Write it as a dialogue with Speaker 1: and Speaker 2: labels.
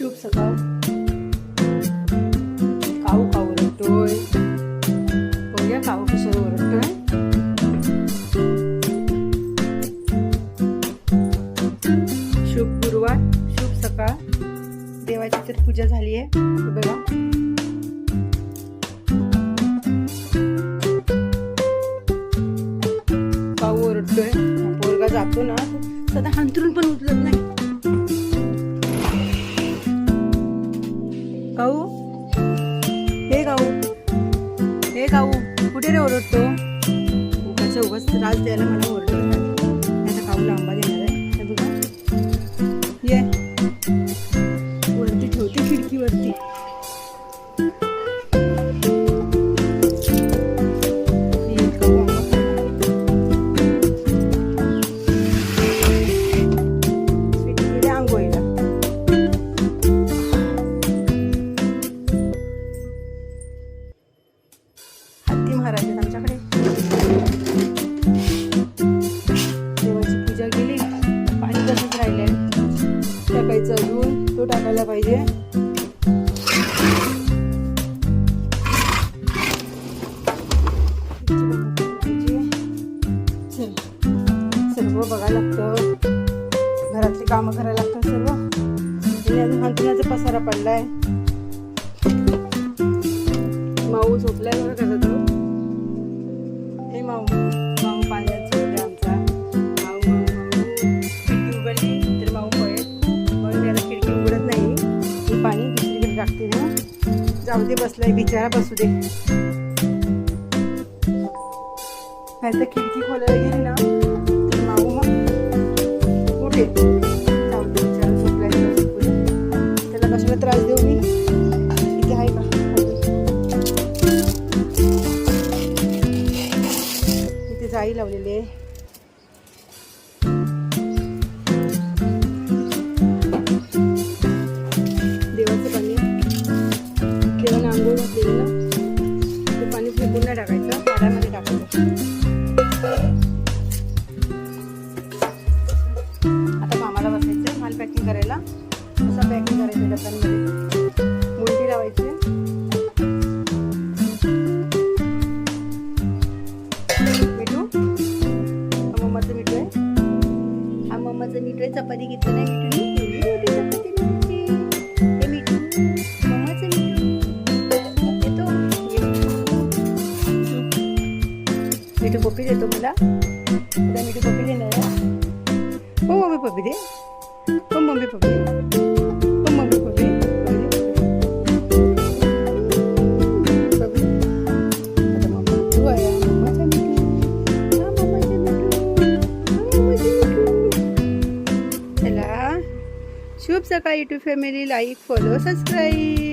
Speaker 1: शुभ सकाळ काऊ काऊ ओरडतोय बघूया काऊ कशाला ओरडतोय शुभ गुरुवार शुभ सकाळ देवाची तर पूजा झाली आहे बघा काऊ ओरडतोय पोरगा जातो ना सदा हंतरून पण उचलत नाही गाऊ हे गाऊ हे गाऊ कुठे रे ओरडतो? उगाच उगाच त्रास द्यायला मला ओरडत आता काऊला आंबा पाहिजे? सर्व बघायला लागतं. घरातली कामं करायला लागतात सर्व. आणि अजून हंतण्याचा पसारा पडलाय. माऊ झोपलाय बघा कसं तो. हे माऊ. जाऊ दे बसलाय बिचारा बसू दे. नाही तर खिडकी खोलायला गेली ना तर माऊ मग. उठे जाऊ दे बिचारा झोपलाय त्याला कशाला त्रास देऊ मी? किती आहे का? इथे जाई लावलेली आहे. नाही टाकायचं पाण्यामध्ये टाकायचं. आता कामाला बसायचं माल पॅकिंग करायला. असं पॅकिंग करायचं डब्यांमध्ये. मुलगी लावायची. मिठू? मम्माचं मिठू आहे. हा मम्माचं मिठू आहे. चपाती घेतलं नाही मिठू मिठू पप्पी देतो मला उद्या मिठू पप्पी देणार हो मम्मी पप्पी दे हो मम्मी पप्पी दे हो मम्मी पप्पी शुभ सकाळ YouTube family like follow subscribe